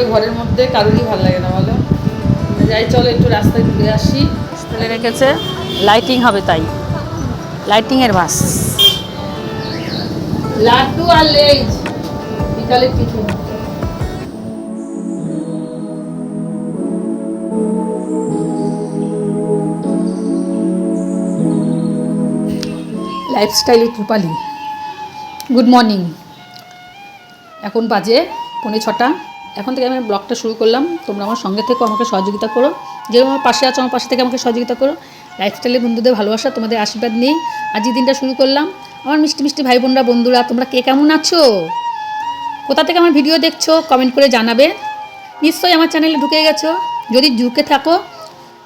থাকবে ঘরের মধ্যে কারোরই ভালো লাগে না বলো? যাই চলো একটু রাস্তায় ঘুরে আসি। ফেলে রেখেছে। লাইটিং হবে তাই। লাইটিংয়ের বাস। লাড্ডু আর লেজ। বিকালের tiffin lifestyle Rupali good morning এখন বাজে পৌনে ছটা। এখন থেকে আমি ব্লগটা শুরু করলাম। তোমরা আমার সঙ্গে থেকেও আমাকে সহযোগিতা করো। যেরকম আমার পাশে আছো, আমার পাশে থেকে আমাকে সহযোগিতা করো। লাইফস্টাইলের বন্ধুদের ভালোবাসা, তোমাদের আশীর্বাদ নেই আজ এই দিনটা শুরু করলাম। আমার মিষ্টি মিষ্টি ভাই বোনরা বন্ধুরা, তোমরা কে কেমন আছো? কোথা থেকে আমার ভিডিও দেখছ কমেন্ট করে জানাবে। নিশ্চয়ই আমার চ্যানেলে ঢুকে গেছো। যদি ঢুকে থাকো,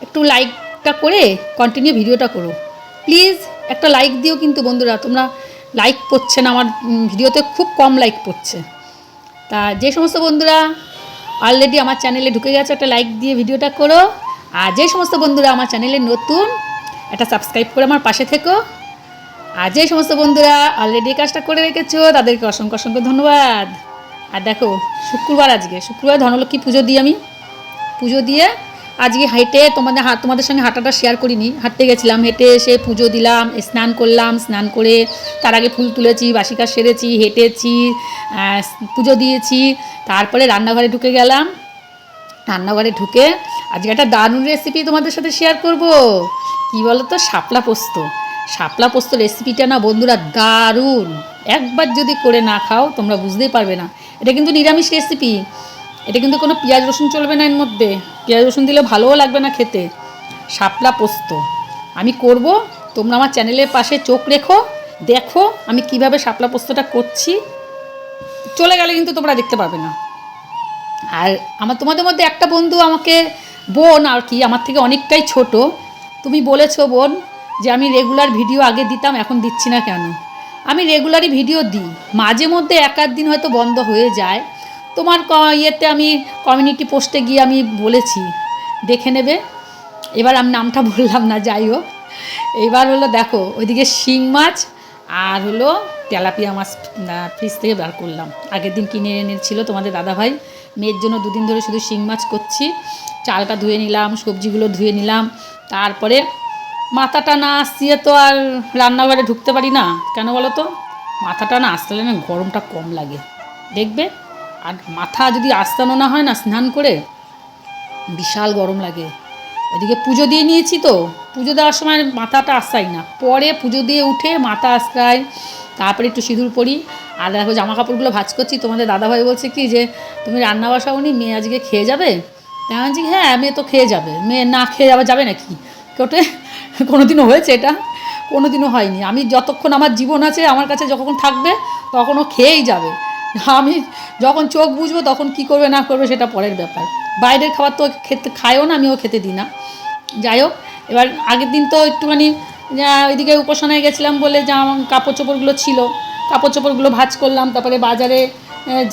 একটু লাইকটা করে কন্টিনিউ ভিডিওটা করো। প্লিজ একটা লাইক দিও কিন্তু বন্ধুরা। তোমরা লাইক করছে না, আমার ভিডিওতে খুব কম লাইক পড়ছে। তা যে সমস্ত বন্ধুরা অলরেডি আমার চ্যানেলে ঢুকে গেছে, একটা লাইক দিয়ে ভিডিওটা করো। আর যে সমস্ত বন্ধুরা আমার চ্যানেলে নতুন, একটা সাবস্ক্রাইব করে আমার পাশে থেকো। আর যে সমস্ত বন্ধুরা অলরেডি কাজটা করে রেখেছো, তাদেরকে অসংখ্য অসংখ্য ধন্যবাদ। আর দেখো, শুক্রবার আজকে, শুক্রবার ধনলক্ষ্মী পুজো দিই আমি। পুজো দিয়ে আজকে হেঁটে তোমাদের তোমাদের সঙ্গে হাঁটাটা শেয়ার করিনি। হাঁটতে গেছিলাম, হেঁটে এসে পুজো দিলাম, স্নান করলাম, স্নান করে তার আগে ফুল তুলেছি বাসি কাজ সেরেছি, হেঁটেছি পুজো দিয়েছি, তারপরে রান্নাঘরে ঢুকে গেলাম। রান্নাঘরে ঢুকে আজকে একটা দারুণ রেসিপি তোমাদের সাথে শেয়ার করব। কি বলো তো শাপলা পোস্ত। শাপলা পোস্ত রেসিপিটা না বন্ধুরা দারুণ। একবার যদি করে না খাও তোমরা বুঝতেই পারবে না। এটা কিন্তু নিরামিষ রেসিপি এটা কিন্তু কোনো পেঁয়াজ রসুন চলবে না এর মধ্যে। পেঁয়াজ রসুন দিলে ভালোও লাগবে না খেতে। শাপলা পোস্ত। আমি করব, তোমরা আমার চ্যানেলের পাশে চোখ রেখো, দেখো আমি কীভাবে শাপলা পোস্তটা করছি। চলে গেলে কিন্তু তোমরা দেখতে পাবে না। আর আমার তোমাদের মধ্যে একটা বন্ধু আমাকে, বোন আর কি, আমার থেকে অনেকটাই ছোট। তুমি বলেছ, বোন, যে আমি রেগুলার ভিডিও আগে দিতাম, এখন দিচ্ছি না কেন? আমি রেগুলারই ভিডিও দিই। মাঝে মধ্যে এক আধ দিন হয়তো বন্ধ হয়ে যায়। তোমার ইয়েতে আমি কমিউনিটি পোস্টে গিয়ে আমি বলেছি, দেখে নেবে। এবার আমি নামটা বললাম না, যাই হোক। এইবার হলো দেখো, ওইদিকে শিং মাছ আর হলো তেলাপিয়া মাছ ফ্রিজ থেকে বার করলাম। আগের দিন কিনে এনেছিল তোমাদের দাদাভাই। মেয়ের জন্য দুদিন ধরে শুধু শিং মাছ করছি। চালটা ধুয়ে নিলাম, সবজিগুলো ধুয়ে নিলাম। তারপরে মাথাটা না আসছিয়ে তো আর রান্নাঘরে ঢুকতে পারি না। কেন বলো তো? মাথাটা না আসলে না গরমটা কম লাগে। দেখবে? আর মাথা যদি আস্তানো না হয় না, স্নান করে, বিশাল গরম লাগে। ওদিকে পুজো দিয়ে নিয়েছি তো, পুজো দেওয়ার সময় মাথাটা আসাই না। পরে পুজো দিয়ে উঠে মাথা আশ্রায় তারপরে একটু সিঁদুর পরি। আর দেখো জামা কাপড়গুলো ভাজ করছি, তোমাদের দাদাভাই বলছে কি যে, তুমি রান্না বসাওনি, মেয়ে আজকে খেয়ে যাবে? তাই বলছি হ্যাঁ মেয়ে তো খেয়ে যাবে। মেয়ে না খেয়ে যাবে যাবে নাকি? কোটে কোনো দিনও হয়েছে এটা? কোনো দিনও হয়নি। আমি যতক্ষণ আমার জীবন আছে, আমার কাছে যখন থাকবে, তখন ও খেয়েই যাবে। আমি যখন চোখ বুঝব তখন কি করবে না করবে সেটা পরের ব্যাপার। বাইরের খাবার তো খেতে খায়ও না, আমিও খেতে দিই না। যাই হোক, এবার আগের দিন তো একটুখানি ওইদিকে উপাসনায় গেছিলাম বলে যা কাপড় চোপড়গুলো ছিল, কাপড় চোপড়গুলো ভাজ করলাম, তারপরে বাজারে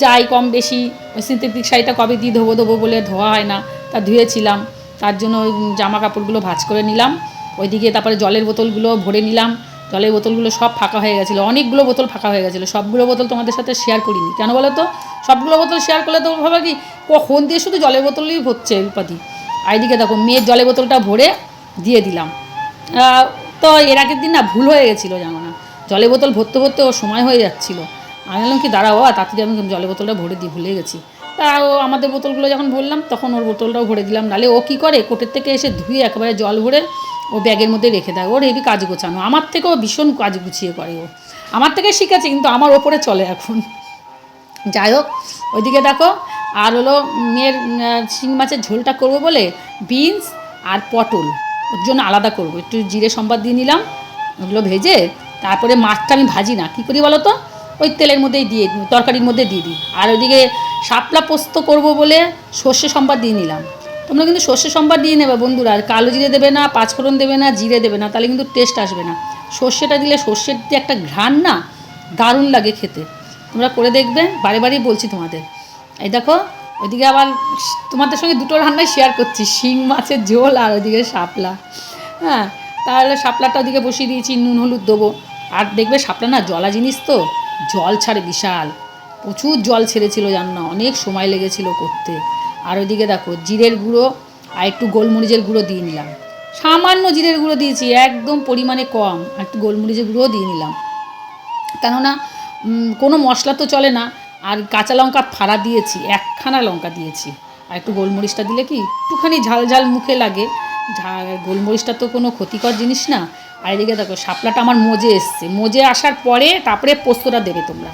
যাই কম বেশি, ওই সিনথেটিক শাড়িটা কবে দিয়ে ধোবো ধোবো বলে ধোয়া হয় না, তা ধুয়েছিলাম। তার জন্য ওই জামা কাপড়গুলো ভাজ করে নিলাম, ওইদিকে তারপরে জলের বোতলগুলো ভরে নিলাম জলের বোতলগুলো সব ফাঁকা হয়ে গেছিল, অনেকগুলো বোতল ফাঁকা হয়ে গেছিল, সবগুলো বোতল তোমাদের সাথে শেয়ার করিনি। কেন বলো তো সবগুলো বোতল শেয়ার করলে তো ভাবা কি, কখন দিয়ে শুধু জলের বোতলই হচ্ছে উপাধি? আর দেখো, মেয়ের জলের বোতলটা ভরে দিয়ে দিলাম। তো এর আগের দিন না ভুল হয়ে গেছিল জানো না? জলের বোতল ভরতে ভরতে ওর সময় হয়ে যাচ্ছিল। আমি বললাম কি, দাঁড়াও, বাবা, তাড়াতাড়ি আমি জলের বোতলটা ভরে দিয়ে ভুলে গেছি। তা ও আমাদের বোতলগুলো যখন ভরলাম, তখন ওর বোতলটাও ভরে দিলাম। নালে ও কী করে, কোটের থেকে এসে ধুয়ে একেবারে জল ভরে ও ব্যাগের মধ্যে রেখে দেয়। ওর হেবি কাজ গোছানো। আমার থেকেও ভীষণ কাজ গুছিয়ে করে ও। আমার থেকে শিখেছে কিন্তু আমার ওপরে চলে এখন। যাই হোক ওইদিকে দেখো আর হলো মেয়ের আহ, শিং মাছের ঝোলটা করব বলে বিনস আর পটল। ওর জন্য আলাদা করব। একটু জিরে সম্বাদ দিয়ে নিলাম ওগুলো ভেজে তারপরে মাছটা আমি ভাজি না। কী করি বলো তো? ওই তেলের মধ্যেই দিয়ে তরকারির মধ্যে দিয়ে দিই। আর ওইদিকে শাপলা পোস্ত করব বলে সর্ষে সম্বাদ দিয়ে নিলাম। তোমরা কিন্তু সর্ষে সম্বাদ দিয়ে নেবে বন্ধুরা। আর কালো জিরে দেবে না, পাঁচফোড়ন দেবে না, জিরে দেবে না, তাহলে কিন্তু টেস্ট আসবে না। সর্ষেটা দিলে সর্ষের যে একটা ঘ্রাণ না, দারুণ লাগে খেতে। তোমরা করে দেখবে, বারে বারেই বলছি তোমাদের। এই দেখো, ওইদিকে আবার তোমাদের সঙ্গে দুটো রান্নাই শেয়ার করছি, শিং মাছের ঝোল আর ওইদিকে শাপলা। হ্যাঁ তাহলে শাপলাটা ওদিকে বসিয়ে দিয়েছি, নুন, হলুদ দেবো। আর দেখবে শাপলা না জলা জিনিস তো, জল ছাড়ে বিশাল। প্রচুর জল ছেড়েছিল জান না, অনেক সময় লেগেছিল করতে। আর ওইদিকে দেখো, জিরের গুঁড়ো আর একটু গোলমরিচের গুঁড়ো দিয়ে নিলাম। সামান্য জিরের গুঁড়ো দিয়েছি, একদম পরিমাণে কম, আর একটু গোলমরিচের গুঁড়োও দিয়ে নিলাম। কেননা কোনো মশলা তো চলে না, আর কাঁচা লঙ্কা ফাড়া দিয়েছি, একখানা লঙ্কা দিয়েছি। আর একটু গোলমরিচটা দিলে কি, একটুখানি ঝাল ঝাল মুখে লাগে। গোলমরিচটা তো কোনো ক্ষতিকর জিনিস না। আর এদিকে দেখো, শাপলাটা আমার মজে এসছে। মজে আসার পরে তারপরে পোস্তটা দেবে তোমরা।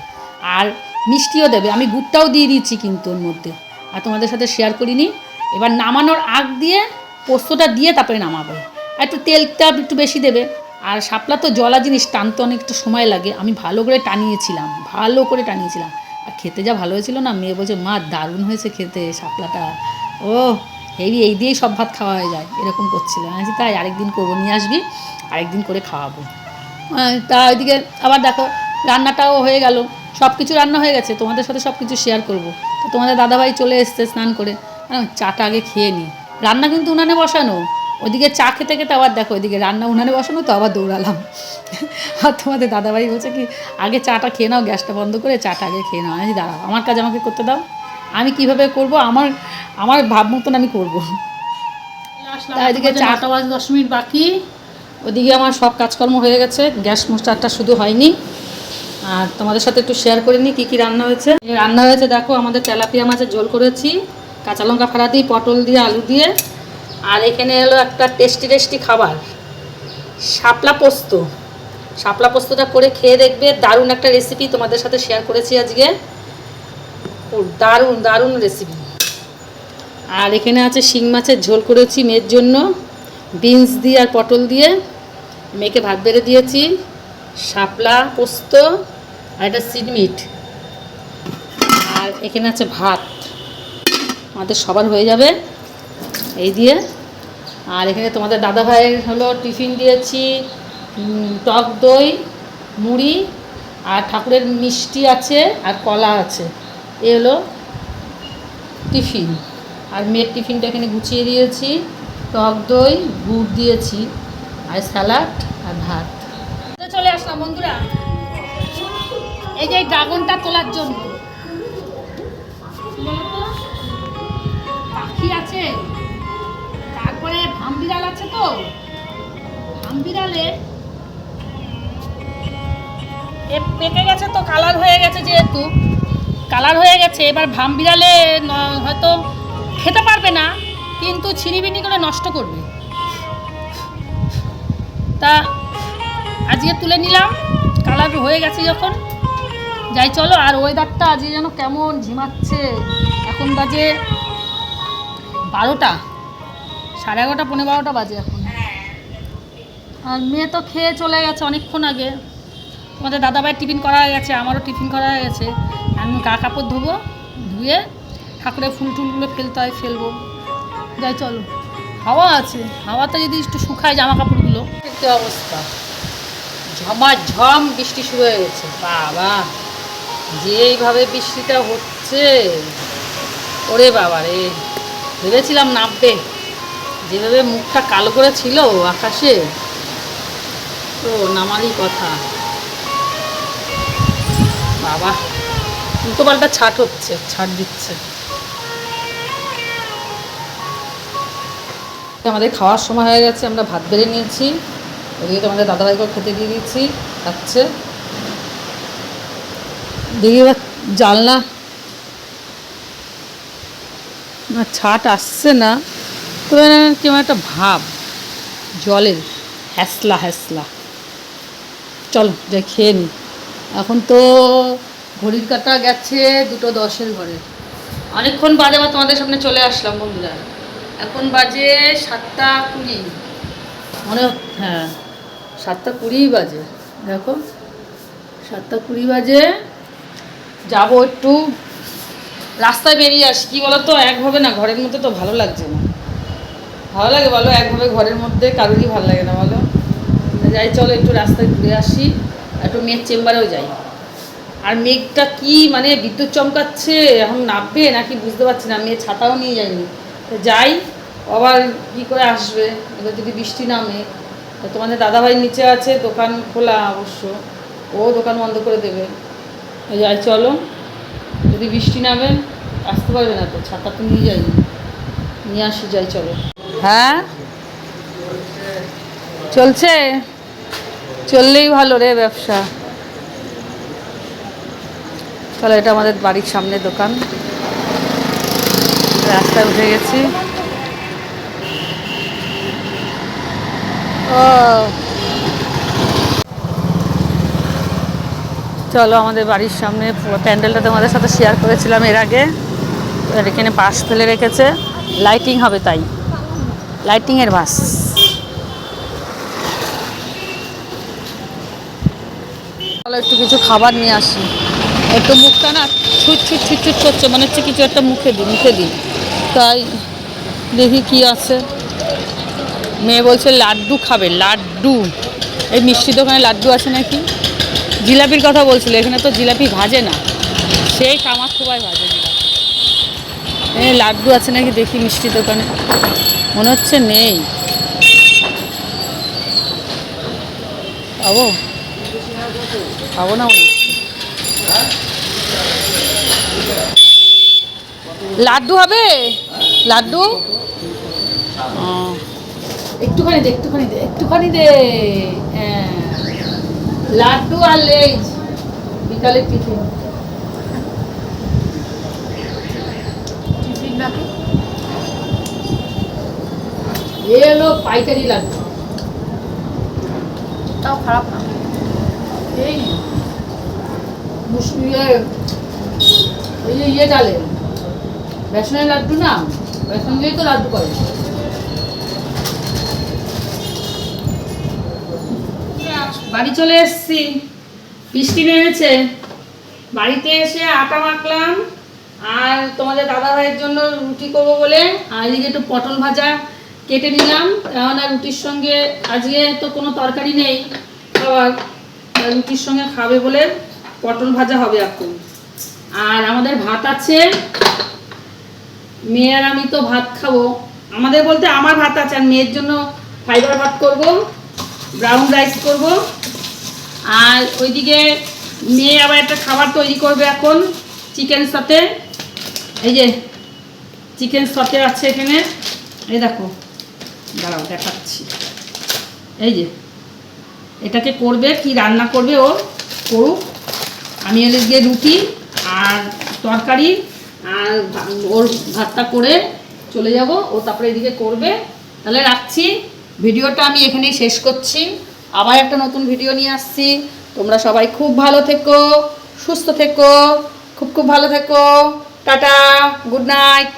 আর মিষ্টিও দেবে। আমি গুড়টাও দিয়ে দিয়েছি কিন্তু ওর মধ্যে। আর তোমাদের সাথে শেয়ার করিনি। এবার নামানোর আগ দিয়ে পোস্তটা দিয়ে তারপরে নামাবে। আর একটু তেলটা একটু বেশি দেবে। আর শাপলা তো জলা জিনিস, টানতে অনেকটা সময় লাগে। আমি ভালো করে টানিয়েছিলাম, ভালো করে টানিয়েছিলাম। আর খেতে যা ভালো হয়েছিল না, মেয়ে বলছে, মা, দারুণ হয়েছে খেতে শাপলাটা। ও এই এই দিয়েই সব ভাত খাওয়া হয়ে যায়, এরকম করছিল। আমি তাই আরেকদিন করব, নিয়ে আসবি, আরেকদিন করে খাওয়াবো। তা ওইদিকে আবার দেখো, রান্নাটাও হয়ে গেল। সব কিছু রান্না হয়ে গেছে, তোমাদের সাথে সব কিছু শেয়ার করব। তো তোমাদের দাদাভাই চলে এসছে স্নান করে। চাটা আগে খেয়ে নিই রান্না কিন্তু উনানে বসানো। ওইদিকে চা খেতে খেতে আবার দেখো ওইদিকে রান্না উনানে বসানো তো আবার দৌড়ালাম। আর তোমাদের দাদাভাই বলছে কি আগে চাটা খেয়ে নাও গ্যাসটা বন্ধ করে চাটা আগে খেয়ে নাও। আমি দাঁড়াও আমার কাজ আমাকে করতে দাও। আমি কীভাবে করব? আমার আমার ভাব মতন আমি করব। এদিকে বাজে, চা- নটা বাজে দশ মিনিট বাকি। ওদিকে আমার সব কাজকর্ম হয়ে গেছে। গ্যাস মোস্টারটা শুধু হয়নি। আর তোমাদের সাথে একটু শেয়ার করে নিই কী কী রান্না হয়েছে। রান্না হয়েছে, দেখো, আমাদের তেলাপিয়া মাছের ঝোল করেছি, কাঁচা লঙ্কা ফাড়া দিই পটল দিয়ে, আলু দিয়ে। আর এখানে হলো একটা টেস্টি টেস্টি খাবার, শাপলা পোস্ত। শাপলা পোস্তটা করে খেয়ে দেখবে, দারুণ একটা রেসিপি তোমাদের সাথে শেয়ার করেছি আজকে। দারুণ দারুণ রেসিপি আর এখানে আছে শিং মাছের ঝোল করেছি মেয়ের জন্য বিনস দিয়ে আর পটল দিয়ে। মেয়েকে ভাত বেড়ে দিয়েছি। শাপলা, পোস্ত আর একটা সিডমিট আর এখানে আছে ভাত। আমাদের সবার হয়ে যাবে। এই দিয়ে। আর এখানে তোমাদের দাদা ভাইয়ের হলো টিফিন দিয়েছি টক দই, মুড়ি আর ঠাকুরের মিষ্টি আছে আর কলা আছে। এ হলো টিফিন। আর মেয়ের টিফিনটা এখানে গুছিয়ে দিয়েছি। টক দই, গুড় দিয়েছি। আর স্যালাড আর ভাত। আসলাম বন্ধুরা। এই যে ড্রাগনটা তোলার জন্য। পাখি আছে। তারপরে ভামবিড়াল আছে তো। ভামবিড়ালে এ পেকে গেছে তো, কালার হয়ে গেছে যেহেতু। কালার হয়ে গেছে, এবার ভাম বিড়ালে হয়তো খেতে পারবে না, কিন্তু ছিনিবিনি করে নষ্ট করবে। তা আজকে তুলে নিলাম। কালার হয়ে গেছে যখন। যাই, চলো, আর ওয়েদারটা আজকে যেন কেমন ঝিমাচ্ছে। এখন বাজে বারোটা, সাড়ে এগারোটা পনেরো বারোটা বাজে এখন। আর মেয়ে তো খেয়ে চলে গেছে অনেকক্ষণ আগে। তোমাদের দাদাভাইয়ের টিফিন করা হয়ে গেছে, আমারও টিফিন করা হয়ে গেছে। আমি গা কাপড় ধোবো, ধুয়ে ঠাকুরের ফুল টুলগুলো ফেলতে হয়, ফেলব। যাই, চলো। হাওয়া আছে, হাওয়াতে যদি একটু শুকায় জামা কাপড়গুলো। অবস্থা? ঝমাঝম বৃষ্টি শুরু হয়ে গেছে। বাবা যেইভাবে বৃষ্টিটা হচ্ছে, ওরে বাবা রে। ভেবেছিলাম নামবে যেভাবে মুখটা কালো করে ছিল আকাশে, তো নামারই কথা। বাবা, উল্টো পাল্টা ছাট হচ্ছে, ছাট দিচ্ছে। আমাদের খাওয়ার সময় হয়ে গেছে, আমরা ভাত বেড়ে নিয়েছি। ওদিকে তোমাদের দাদাভাইকেও খেতে দিয়ে দিচ্ছি, খাচ্ছে। দেখি এবার জানলা না, ছাট আসছে না। তবে না কেমন একটা ভাব। জলের হ্যাসলা হ্যাসলা। চলো, যাই খেয়ে নিই এখন তো ঘড়ির কাটা গেছে দুটো দশের ঘরে। অনেকক্ষণ বাদে আবার তোমাদের সামনে চলে আসলাম বন্ধুরা। এখন বাজে সাতটা কুড়ি। মনে হ্যাঁ। সাতটা কুড়িই বাজে। দেখো, সাতটা কুড়ি বাজে। যাব একটু রাস্তায় বেরিয়ে আসি। কী বলো তো একভাবে না, ঘরের মধ্যে তো ভালো লাগছে না। ভালো লাগে বলো? একভাবে ঘরের মধ্যে কারোরই ভালো লাগে না বলো? যাই, চলো একটু রাস্তায় ঘুরে আসি। একটু মেয়ের চেম্বারেও যাই। আর মেঘটা কি মানে বিদ্যুৎ চমকাচ্ছে? এখন নামবে নাকি বুঝতে পারছি না। মেয়ে ছাতাও নিয়ে যায়নি। তো যাই, আবার কী করে আসবে? এবার যদি বৃষ্টি নামে তোমাদের দাদাভাই নিচে আছে দোকান খোলা অবশ্য। ও দোকান বন্ধ করে দেবে। যাই চলো। যদি বৃষ্টি নামে, আসতে পারবে না তো, ছাতা তো নিয়ে যাই নিয়ে আসি, যাই, চলো। হ্যাঁ? চলছে? চললেই ভালো রে ব্যবসা। চলো এটা আমাদের বাড়ির সামনে দোকান। রাস্তায় উঠে গেছি। চলো আমাদের বাড়ির সামনে প্যান্ডেলটা তোমাদের সাথে শেয়ার করেছিলাম এর আগে। এখানে বাস ফেলে রেখেছে। লাইটিং হবে তাই। লাইটিংয়ের বাস চলো একটু কিছু খাবার নিয়ে আসি। একটু মুখটা না ছুট ছুট ছুট ছুট করছে, মনে হচ্ছে কিছু একটা মুখে দিই মুখে দিই। তাই দেখি কি আছে। মেয়ে বলছে, লাড্ডু খাবে, লাড্ডু। এই মিষ্টি দোকানে লাড্ডু আছে নাকি? জিলাপির কথা বলছিল, এখানে তো জিলাপি ভাজে না। সেই কামার খোবাই ভাজে জিলাপি। লাড্ডু আছে নাকি দেখি মিষ্টি দোকানে? মনে হচ্ছে নেই। পাবো খাব না মনে লাড্ডু হবে? লাড্ডু? একটুখানি দে একটুখানি দে একটুখানি দে। হ্যাঁ। লাড্ডু আর লেজ বিকালের টিফিন। পাইকারি লাড্ডু। তাও খারাপ না। এই ইয়ে ইয়ে ডালে। বেসনের লাড্ডু না বেসন দিয়েই তো লাড্ডু করে। বাড়ি চলে এসেছি। বৃষ্টি নেমেছে। বাড়িতে এসে আটা মাখলাম। আর তোমাদের দাদা ভাইয়ের জন্য রুটি করব বলে। আর এদিকে একটু পটল ভাজা কেটে নিলাম। কেননা রুটির সঙ্গে আজকে তো কোনো তরকারি নেই। খাবার রুটির সঙ্গে খাবে বলে পটল ভাজা হবে এখন। আর আমাদের ভাত আছে। মেয়ে আর আমি তো ভাত খাব। আমাদের বলতে আমার ভাত আছে। আর মেয়ের জন্য ফাইবার ভাত করব। ব্রাউন রাইস করব। আর ওইদিকে মেয়ে আবার একটা খাবার তৈরি করবে এখন চিকেন সাথে এই যে চিকেন সতে আছে এখানে। এই দেখো, দাঁড়াও, দেখাচ্ছি। এই যে, এটাকে করবে, কি রান্না করবে ও? করুক। আমি এলে গিয়ে রুটি আর তরকারি আর ওর ভাতটা করে চলে যাব। ও তারপরে এদিকে করবে। তাহলে রাখছি। ভিডিওটা আমি এখানেই শেষ করছি। আবার একটা নতুন ভিডিও নিয়ে আসছি। তোমরা সবাই খুব ভালো থেকো, সুস্থ থেকো, খুব খুব ভালো থেকো। Tata, good night.